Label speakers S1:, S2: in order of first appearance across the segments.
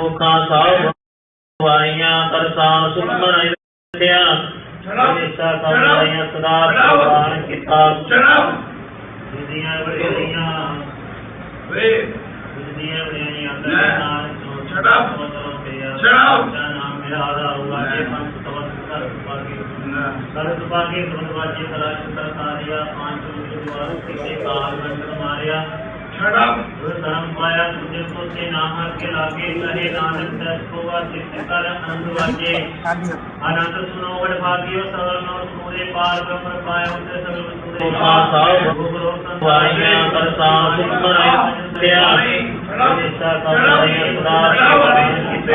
S1: ਮੁਖਾਂ ਸਾਹਿਬ ਵਾਈਆਂ ਕਰਤਾਨ ਸੁਖ ਮਨਾਈ ਰੱਖਿਆ ਜਿਸਾ ਕਮਾਈਆਂ ਸਦਾ ਪ੍ਰਵਾਨ ਕੀਤਾ। ਜਿੰਦੀਆਂ ਬੜੀਆਂ ਜਿੰਦੀਆਂ ਬੜੀਆਂ ਨਾਮ ਨਾਮ ਮੇਰਾ ਆਦਾ ਹੁਆ ਜੇ ਮਨ ਤਵਸ ਕਰ ਪਾਗੇ ਸਰਦ ਪਾਗੇ ਸਰਦ ਵਾਜੇ ਕਲਾ ਚਿੰਤਾ ਸਾਰਿਆ ਪਾਂਚ ਰੂਪ ਦੁਆਰੂ ਕਿਤੇ ਕਾਲ ਮੰਡਲ ਮਾਰਿਆ। ਗੁਰ ਧਰਮ ਪਾਇਆ ਤੁਝੇ ਕੋ ਤੇ ਨਾਮ ਕੇ ਲਾਗੇ ਕਹੇ ਨਾਨਕ ਦਸ ਕੋ ਵਾ ਸਿੱਧ ਕਰ ਆਨੰਦ ਵਾਜੇ। ਆਨੰਦ ਸੁਨੋ ਵਡ ਭਾਗਿਓ ਸਗਲ ਨੋ ਸੂਰੇ ਪਾਰ ਬ੍ਰਹਮ ਪਾਇਓ ਤੇ ਸਗਲ ਸੂਰੇ ਸਾਹਿਬ ਗੁਰੂ ਵਾਈਆਂ ਕਰਤਾਨ ਸੁਖ ਮਨਾਈ ਰੱਖਿਆ ਜਿਸਾ ਕਮਾਈਆਂ ਸਦਾ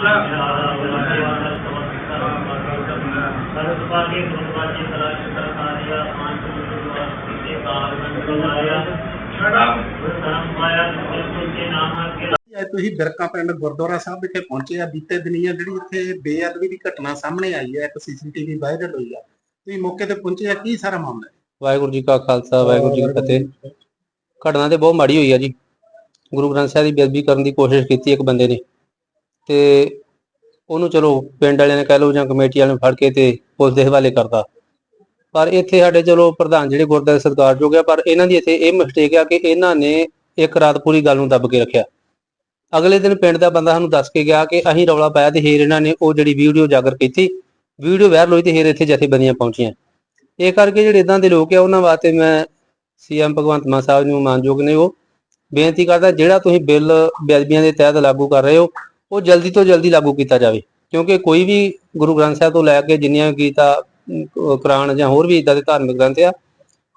S1: ਸਰਦ ਪਾਗੇ ਗੁਰੂ ਵਾਜੇ ਕਲਾ ਚਿੰਤਾ ਸਾਰਿਆ ਪਾਂਚ ਰੂਪ ਦੁਆਰੂ ਕਿਤੇ ਕਾਲ ਮੰਡਲ ਮਾਰਿਆ ਨਾਮ ਕੇ
S2: ਅੱਜ ਤੁਸੀਂ ਬਿਰਕਾ ਪਿੰਡ ਗੁਰਦੁਆਰਾ ਸਾਹਿਬ ਵਿਖੇ ਪਹੁੰਚੇ ਆ। ਬੀਤੇ ਦਿਨੀਆਂ ਜਿਹੜੀ ਇੱਥੇ ਬੇਅਦਬੀ ਦੀ ਘਟਨਾ ਸਾਹਮਣੇ ਆਈ ਹੈ ਇੱਕ ਸੀਸੀਟੀਵੀ ਵਾਇਰਲ ਹੋਈ ਆ। ਤੁਸੀਂ ਮੌਕੇ ਤੇ ਪਹੁੰਚੇ ਆ, ਕੀ ਸਾਰਾ ਮਾਮਲਾ ਹੈ?
S3: ਵਾਹਿਗੁਰੂ ਜੀ ਕਾ ਖਾਲਸਾ, ਵਾਹਿਗੁਰੂ ਜੀ ਕੀ ਫਤਿਹ। ਘਟਨਾ ਤੇ ਬਹੁਤ ਮਾੜੀ ਹੋਈ ਆ ਜੀ। ਗੁਰੂ ਗ੍ਰੰਥ ਸਾਹਿਬ ਦੀ ਬੇਅਦਬੀ ਕਰਨ ਦੀ ਕੋਸ਼ਿਸ਼ ਕੀਤੀ ਇੱਕ ਬੰਦੇ ਨੇ। ਤੇ ਉਹਨੂੰ ਚਲੋ ਪਿੰਡ ਵਾਲਿਆਂ ਨੇ ਕਹਿ ਲਓ ਜਾਂ ਕਮੇਟੀ ਵਾਲਿਆਂ ਨੇ ਫੜ ਕੇ ਤੇ ਪੁਲਿਸ ਦੇ ਹਵਾਲੇ ਕਰਦਾ ਪਰ ਇੱਥੇ ਸਾਡੇ ਚਲੋ ਪ੍ਰਧਾਨ ਜਿਹੜੇ ਗੁਰਦੁਆਰੇ ਸਰਕਾਰ ਜੋ ਗਿਆ ਪਰ ਇਹਨਾਂ ਦੀ ਇੱਥੇ ਇਹ ਮਿਸਟੇਕ ਆ ਕਿ ਇਹਨਾਂ ਨੇ ਇੱਕ ਰਾਤ ਪੂਰੀ ਗੱਲ ਨੂੰ ਦੱਬ ਕੇ ਰੱਖਿਆ। ਅਗਲੇ ਦਿਨ ਪਿੰਡ ਦਾ ਬੰਦਾ ਸਾਨੂੰ ਦੱਸ ਕੇ ਗਿਆ ਕਿ ਅਸੀਂ ਰੌਲਾ ਪਾਇਆ ਤੇ ਫੇਰ ਇਹਨਾਂ ਨੇ ਉਹ ਜਿਹੜੀ ਵੀਡੀਓ ਜਾਗਰ ਕੀਤੀ, ਵੀਡੀਓ ਵਾਇਰਲ ਹੋਈ ਤੇ ਫੇਰ ਇੱਥੇ ਜਥੇਬੰਦੀਆਂ ਪਹੁੰਚੀਆਂ। ਇਹ ਕਰਕੇ ਜਿਹੜੇ ਇਦਾਂ ਦੇ ਲੋਕ ਆ, ਉਹਨਾਂ ਵਾਸਤੇ ਮੈਂ ਸੀਐਮ ਭਗਵੰਤ ਮਾਨ ਸਾਹਿਬ ਨੂੰ ਮਾਨਯੋਗ ਨੇ ਉਹ ਬੇਨਤੀ ਕਰਦਾ, ਜਿਹੜਾ ਤੁਸੀਂ ਬਿੱਲ ਬੇਅਦਬੀਆਂ ਦੇ ਤਹਿਤ ਲਾਗੂ ਕਰ ਰਹੇ ਹੋ ਉਹ ਜਲਦੀ ਤੋਂ ਜਲਦੀ ਲਾਗੂ ਕੀਤਾ ਜਾਵੇ। ਕਿਉਂਕਿ ਕੋਈ ਵੀ ਗੁਰੂ ਗ੍ਰੰਥ ਸਾਹਿਬ ਤੋਂ ਲੈ ਕੇ ਜਿੰਨੀਆਂ ਗੀਤਾ ਕੁਰਾਨ ਜਾਂ ਹੋਰ ਵੀ ਇਦਾਂ ਦੇ ਧਾਰਮਿਕ ਗ੍ਰੰਥ ਆ,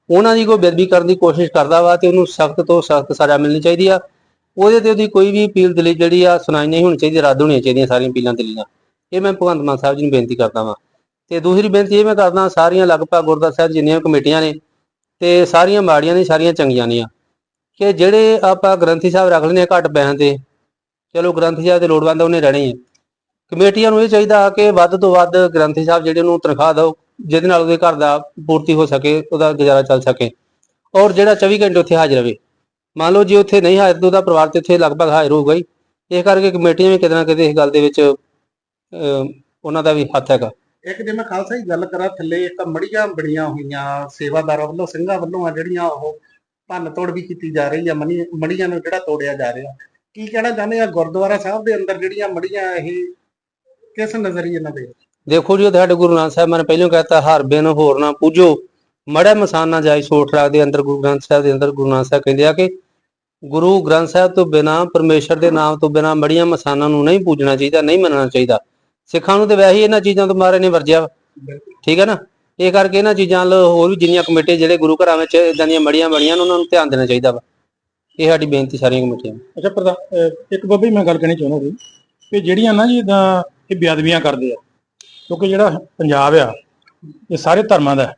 S3: ਉਹਨਾਂ ਦੀ ਕੋਈ ਬੇਅਦਬੀ ਕਰਨ ਦੀ ਕੋਸ਼ਿਸ਼ ਕਰਦਾ ਵਾ ਤੇ ਉਹਨੂੰ ਸਖਤ ਤੋਂ ਸਖਤ ਸਜ਼ਾ ਮਿਲਣੀ ਚਾਹੀਦੀ ਆ। ਉਹਦੇ ਤੇ ਉਹਦੀ ਕੋਈ ਵੀ ਅਪੀਲ ਦਲੀ ਜਿਹੜੀ ਆ, ਸੁਣਾਈ ਨਹੀਂ ਹੋਣੀ ਚਾਹੀਦੀ, ਰੱਦ ਹੋਣੀਆਂ ਚਾਹੀਦੀਆਂ ਸਾਰੀਆਂ ਅਪੀਲਾਂ, ਦਲੀਲਾਂ। ਇਹ ਮੈਂ ਭਗਵੰਤ ਮਾਨ ਸਾਹਿਬ ਜੀ ਨੂੰ ਬੇਨਤੀ ਕਰਦਾ ਵਾਂ। ਤੇ ਦੂਸਰੀ ਬੇਨਤੀ ਇਹ ਮੈਂ ਕਰਦਾ ਸਾਰੀਆਂ ਲਗਭਗ ਗੁਰਦੁਆਰਾ ਸਾਹਿਬ ਜਿੰਨੀਆਂ ਕਮੇਟੀਆਂ ਨੇ ਤੇ ਸਾਰੀਆਂ ਮਾੜੀਆਂ ਨੇ, ਸਾਰੀਆਂ ਚੰਗੀਆਂ ਨੇ ਆ। ਕਿ ਜਿਹੜੇ ਆਪਾਂ ਗ੍ਰੰਥੀ ਸਾਹਿਬ ਰੱਖ ਲੈਂਦੇ ਆ ਘੱਟ ਪੈਸਿਆਂ ਤੇ ਚਲੋ ਗ੍ਰੰਥੀ ਸਾਹਿਬ ਦੇ ਲੋੜਵੰਦ ਉਹਨੇ ਰਹਿਣੇ ਆ। ਕਮੇਟੀਆਂ ਨੂੰ ਇਹ ਚਾਹੀਦਾ ਕਿ ਵੱਧ ਤੋਂ ਵੱਧ ਗ੍ਰੰਥੀ ਸਾਹਿਬ ਜਿਹੜੇ ਨੂੰ ਤਨਖਾਹ ਦਿਓ ਜਿਹਦੇ ਨਾਲ ਉਹਦੇ ਘਰ ਦਾ ਪੂਰਤੀ ਹੋ ਸਕੇ ਉਹਦਾ ਗੁਜ਼ਾਰਾ ਚੱਲ ਸਕੇ ਔਰ ਜਿਹੜਾ 24 ਘੰਟੇ ਉੱਥੇ ਹਾਜ਼ਰ ਰਹੇ। ਮੰਨ ਲਓ ਜੇ ਉੱਥੇ ਨਹੀਂ ਹਾਜ਼ਰ ਤਾਂ ਉਹਦਾ ਪਰਿਵਾਰ ਤੇ ਉੱਥੇ ਲਗਭਗ ਹਾਜ਼ਰ ਹੋਊਗਾ ਹੀ। ਇਸ ਕਰਕੇ ਕਮੇਟੀਆਂ ਵੀ ਕਿਤੇ ਨਾ ਕਿਤੇ ਇਸ ਗੱਲ ਦੇ ਵਿੱਚ ਅਹ, ਉਹਨਾਂ ਦਾ ਵੀ ਹੱਥ ਹੈਗਾ।
S2: ਇੱਕ ਜੇ ਮੈਂ ਖਾਲਸਾ ਦੀ ਗੱਲ ਕਰਾਂ ਥੱਲੇ ਇੱਕ ਮੜੀਆਂ ਬੜੀਆਂ ਹੋਈਆਂ ਸੇਵਾਦਾਰਾਂ ਵੱਲੋਂ ਸਿੰਘਾਂ ਵੱਲੋਂ ਆ ਜਿਹੜੀਆਂ ਉਹ ਭੰਨ ਤੋੜ ਵੀ ਕੀਤੀ ਜਾ ਰਹੀ ਆ ਮੜੀਆਂ ਨੂੰ ਜਿਹੜਾ ਤੋੜਿਆ ਜਾ ਰਿਹਾ। ਕੀ ਕਹਿਣਾ ਚਾਹੁੰਦੇ ਆ ਗੁਰਦੁਆਰਾ ਸਾਹਿਬ ਦੇ ਅੰਦਰ ਜਿਹੜੀਆਂ ਮੜੀਆਂ ਇਹ ਕਿਸ ਨਜ਼ਰੀਏ ਨਾਲ ਦੇ
S3: ਦੇਖੋ ਜੀ ਉਹ ਸਾਡੇ ਗੁਰੂ ਨਾਨਕ ਸਾਹਿਬ ਨੇ ਪਹਿਲਾਂ ਕਹਿਤਾ ਹਰ ਬਿਨ ਹੋਰ ਨਾ ਪੂਜੋ। ਮੜਾ ਮਸਾਨ ਜਾਈ ਛੋਟ ਰੱਖ ਦੇ ਅੰਦਰ ਗੁਰੂ ਗ੍ਰੰਥ ਸਾਹਿਬ ਦੇ ਅੰਦਰ ਗੁਰੂ ਨਾਨਕ ਸਾਹਿਬ ਕਹਿੰਦੇ ਆ ਕਿ ਗੁਰੂ ਗ੍ਰੰਥ ਸਾਹਿਬ ਤੋਂ ਬਿਨਾ ਪਰਮੇਸ਼ਰ ਦੇ ਨਾਮ ਤੋਂ ਬਿਨਾ ਮੜੀਆਂ ਮਸਾਨਾਂ ਨੂੰ ਨਹੀਂ ਪੂਜਣਾ ਚਾਹੀਦਾ ਨਹੀਂ ਮੰਨਣਾ ਚਾਹੀਦਾ। ਸਿੱਖਾਂ ਨੂੰ ਤੇ ਵੈਸੇ ਹੀ ਇਹਨਾਂ ਚੀਜ਼ਾਂ ਤੋਂ ਮਾਰੇ ਨੇ ਵਰਜਿਆ। ਠੀਕ ਹੈ ਨਾ? ਇਹ ਕਰਕੇ ਇਹਨਾਂ ਚੀਜ਼ਾਂ ਹੋਰ ਵੀ ਜਿੰਨੀਆਂ ਕਮੇਟੀ ਜਿਹੜੇ ਗੁਰੂ ਘਰਾਂ ਵਿੱਚ ਇਦਾਂ ਦੀਆਂ ਮੜੀਆਂ ਬਣੀਆਂ ਨੇ ਉਹਨਾਂ ਨੂੰ ਧਿਆਨ ਦੇਣਾ ਚਾਹੀਦਾ ਵਾ। ਇਹ ਸਾਡੀ ਬੇਨਤੀ ਸਾਰੀਆਂ ਕਮੇਟੀਆਂ ਨੂੰ।
S4: ਅੱਛਾ, ਪ੍ਰਧਾਨ, ਅਹ, ਇੱਕ ਜੀ ਮੈਂ ਗੱਲ ਕਹਿਣੀ ਚਾਹੁੰਦਾ ਸੀ ਕਿ ਜਿਹੜੀਆਂ ਨਾ ਜੀ ਇਦਾਂ ਇਹ ਬੇਅਦਬੀਆਂ ਕਰਦੇ ਆ, ਕਿਉਂਕਿ ਜਿਹੜਾ ਪੰਜਾਬ ਆ, ਇਹ ਸਾਰੇ ਧਰਮਾਂ ਦਾ ਹੈ।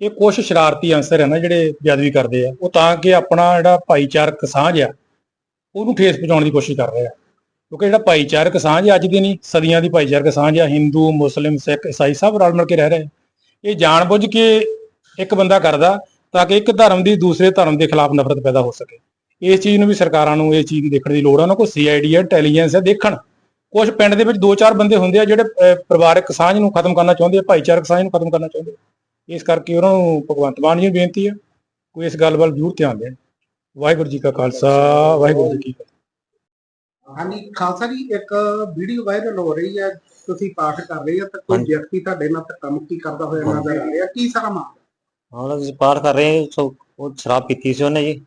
S4: ਇਹ ਕੁਛ ਸ਼ਰਾਰਤੀ ਅੰਸਰ ਹੈ ਨਾ ਜਿਹੜੇ ਬੇਅਦਬੀ ਕਰਦੇ ਆ, ਉਹ ਤਾਂ ਕਿ ਆਪਣਾ ਜਿਹੜਾ ਭਾਈਚਾਰਕ ਸਾਂਝ ਆ, ਉਹਨੂੰ ਠੇਸ ਪਹੁੰਚਾਉਣ ਦੀ ਕੋਸ਼ਿਸ਼ ਕਰ ਰਹੇ ਆ। ਕਿਉਂਕਿ ਜਿਹੜਾ ਭਾਈਚਾਰਕ ਸਾਂਝ ਹੈ ਅੱਜ ਦੀ ਨਹੀਂ, ਸਦੀਆਂ ਦੀ ਭਾਈਚਾਰਕ ਸਾਂਝ ਆ, ਹਿੰਦੂ, ਮੁਸਲਿਮ, ਸਿੱਖ ਈਸਾਈ ਸਭ ਰਲ ਮਿਲ ਕੇ ਰਹਿ ਰਹੇ ਆ। ਇਹ ਜਾਣਬੁੱਝ ਕੇ ਇੱਕ ਬੰਦਾ ਕਰਦਾ ਤਾਂ ਕਿ ਇੱਕ ਧਰਮ ਦੀ ਦੂਸਰੇ ਧਰਮ ਦੇ ਖਿਲਾਫ ਨਫ਼ਰਤ ਪੈਦਾ ਹੋ ਸਕੇ। ਇਸ ਚੀਜ਼ ਨੂੰ ਵੀ ਸਰਕਾਰਾਂ ਨੂੰ ਇਹ ਚੀਜ਼ ਦੇਖਣ ਦੀ ਲੋੜ ਆ। ਉਹਨਾਂ ਕੋਲ ਸੀਆਈਡੀ ਹੈ ਇੰਟੈਲੀਜੈਂਸ ਹੈ ਦੇਖਣ। ਕੁਝ ਪਿੰਡ ਦੇ ਵਿੱਚ ਦੋ ਚਾਰ ਬੰਦੇ ਹੁੰਦੇ ਆ ਜਿਹੜੇ ਪਰਿਵਾਰਕ ਸਾਂਝ ਨੂੰ ਖਤਮ ਕਰਨਾ ਚਾਹੁੰਦੇ ਆ ਭਾਈਚਾਰਕ ਸਾਂਝ ਨੂੰ ਖਤਮ ਕਰਨਾ ਚਾਹੁੰਦੇ ਆ। ਇਸ ਕਰਕੇ ਉਹਨਾਂ ਨੂੰ ਭਗਵੰਤ ਮਾਨ ਜੀ ਨੂੰ ਬੇਨਤੀ ਹੈ ਕੋਈ ਇਸ ਗੱਲ ਵੱਲ ਜ਼ਰੂਰ ਧਿਆਨ ਦੇਣ। ਵਾਹਿਗੁਰੂ ਜੀ ਕਾ ਖਾਲਸਾ ਵਾਹਿਗੁਰੂ ਜੀ ਕੀ ਫਤਿਹ।
S2: ਹਾਂਜੀ ਖਾਲਸਾ ਜੀ ਇੱਕ ਵੀਡੀਓ ਵਾਇਰਲ ਹੋ ਰਹੀ ਹੈ ਤੁਸੀਂ ਪਾਠ ਕਰ ਰਹੇ ਹੋ ਤਾਂ ਕੋਈ। ਵਿਅਕਤੀ ਤੁਹਾਡੇ ਨਾਲ ਕੰਮ ਕੀ ਕਰਦਾ ਹੋਇਆ ਨਜ਼ਰ ਆ ਰਿਹਾ। ਕੀ ਸਾਰਾ ਮਾਮਲਾ?
S5: ਹਾਂ ਅਸੀਂ ਪਾਠ ਕਰ ਰਹੇ ਸੋ ਉਹ ਸ਼ਰਾਬ ਪੀਤੀ ਸੀ ਉਹਨੇ ਜੀ।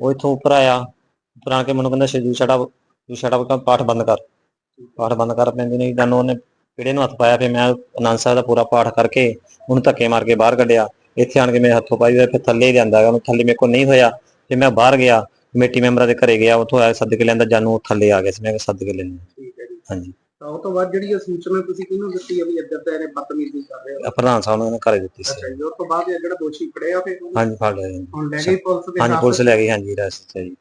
S5: ਉਹ ਇੱਥੋਂ ਉੱਪਰ ਆਇਆ ਉੱਪਰ ਆ ਕੇ ਮੈਨੂੰ ਕਹਿੰਦਾ ਸ਼ਜੂ ਛੜਾ ਤੂੰ ਛੜਾ ਕਾ ਪਾਠ ਬੰਦ ਕਰ। ਪਾਠ ਬੰਦ ਕਰ ਪੈਂਦੇ ਨੇ ਜਦੋਂ ਉਹਨੇ ਪੀੜੇ ਨੂੰ ਹੱਥ ਪਾਇਆ ਫਿਰ ਮੈਂ ਅਨੰਦ ਸਾਹਿਬ ਦਾ ਪੂਰਾ ਪਾਠ ਕਰਕੇ ਉਹਨੂੰ ਧੱਕੇ ਮਾਰ ਕੇ ਬਾਹਰ ਕੱਢਿਆ। ਇੱਥੇ ਆਣ ਕੇ ਮੇਰੇ ਹੱਥੋਂ ਪਾਈ ਹੋਇਆ ਫਿਰ ਥੱਲੇ ਹੀ ਲਿਆਂਦਾ ਉਹਨੂੰ ਥੱਲੇ ਮੇਰੇ ਕੋਲ ਨਹੀਂ ਹੋਇਆ ਫਿਰ ਮੈਂ ਬਾਹਰ ਗਿਆ। ਕਮੇਟੀ ਮੈਂਬਰਾਂ ਦੇ ਘਰੇ ਗਿਆ ਉੱਥੋਂ ਆਇਆ ਸੱਦ ਕੇ ਲਿਆਂਦਾ ਜਾਨੂੰ ਉਹ ਥੱਲੇ ਆ ਗਿਆ ਸੀ। ਮੈਂ ਸੱਦ ਕੇ ਲੈਂਦਾ।
S2: ਠੀਕ ਹੈ ਜੀ।
S5: ਹਾਂਜੀ।
S2: ਤਾਂ ਉਹ ਤੋਂ ਬਾਅਦ ਜਿਹੜੀ ਇਹ ਸੂਚਨਾ ਤੁਸੀਂ ਕਿਹਨੂੰ ਦਿੱਤੀ ਹੈ ਵੀ ਇੱਧਰ ਤੇ ਇਹਨੇ ਬਦਤਮੀਜ਼ੀ ਕਰ ਰਹੇ ਹੋ
S5: ਇਹ ਪ੍ਰਧਾਨ ਸਾਹਿਬ ਨੇ ਘਰੇ ਦਿੱਤੀ ਸੀ।
S2: ਅੱਛਾ ਜੀ ਉਸ ਤੋਂ ਬਾਅਦ ਇਹ ਜਿਹੜਾ ਦੋਸ਼ੀ ਫੜਿਆ ਫਿਰ ਉਹਨੂੰ?
S5: ਹਾਂਜੀ ਫੜ ਲਿਆ ਜੀ।
S2: ਹੁਣ ਲੈ ਗਈ ਪੁਲਿਸ ਦੇ
S5: ਹਾਂਜੀ ਪੁਲਿਸ ਲੈ ਗਈ ਹਾਂਜੀ ਰੈਸਟ ਚ ਜੀ।